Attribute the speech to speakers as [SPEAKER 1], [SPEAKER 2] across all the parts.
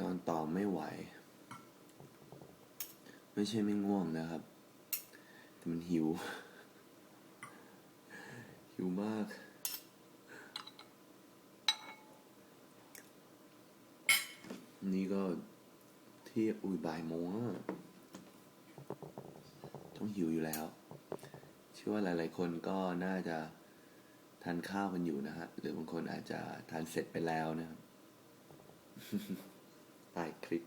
[SPEAKER 1] นอนต่อไม่ไหว ไม่ใช่ไม่ง่วงนะครับ แต่มันหิว หิวมาก นี่ก็เที่ยอุยบ่ายโมงแล้วต้องหิวอยู่แล้วเชื่อว่าหลาย ๆ คนก็น่าจะทานข้าวกันอยู่นะฮะ หรือบางคนอาจจะทานเสร็จไปแล้วนะครับ ใต้คลิป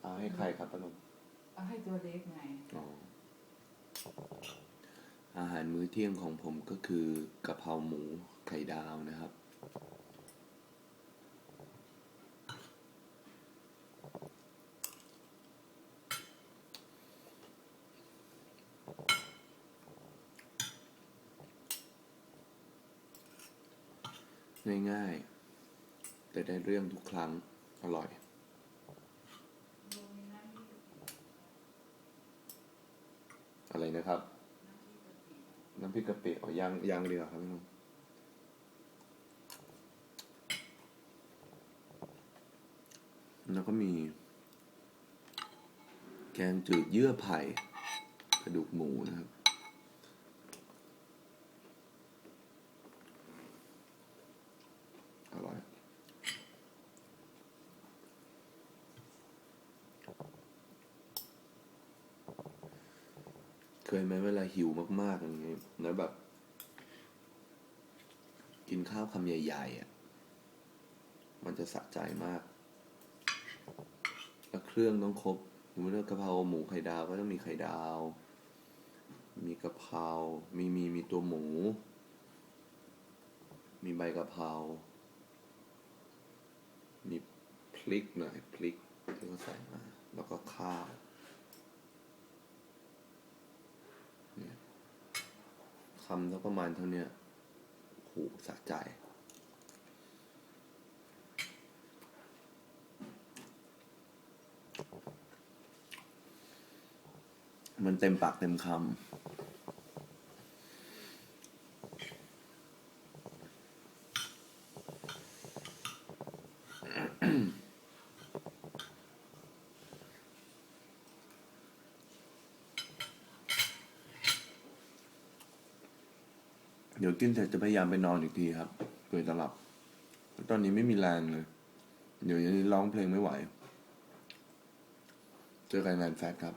[SPEAKER 1] เอาให้ใครครับปนุม
[SPEAKER 2] เอาให้ตัวเล็กไง
[SPEAKER 1] อ๋ออาหารมื้อเที่ยงของผมก็คือกะเพราหมูไข่ดาวนะครับ ง่ายๆ แต่ได้เรื่องทุกครั้ง อร่อยอะไรนะครับ น้ำพริกกะปิอ๋อยังยังเดียวครับพี่นุ่มแล้วก็มี แกงจืดเยื่อไผ่กระดูกหมูนะครับ อร่อย เคยไหมเวลาหิวมากๆอย่างนี้แล้วแบบ กินข้าวคำใหญ่ๆอะ มันจะสะใจมากแล้วเครื่องต้องครบสมมติว่ากะเพราหมูไข่ดาวก็ต้องมีไข่ดาว มีกะเพรา มีมีมีตัวหมู มีใบกะเพรา มีพริกหน่อยพริกที่เขาใส่มา แล้วก็ข้าว เนี่ย คำแล้วประมาณเท่านี้ยโหสะใจ มันเต็มปากเต็มคำ เดี๋ยวกินเสร็จจะพยายามไปนอนอีกทีครับเพื่อจะหลับ ตอนนี้ไม่มีแรงเลย เดี๋ยวจะร้องเพลงไม่ไหว เจอกันงานแฟตครับ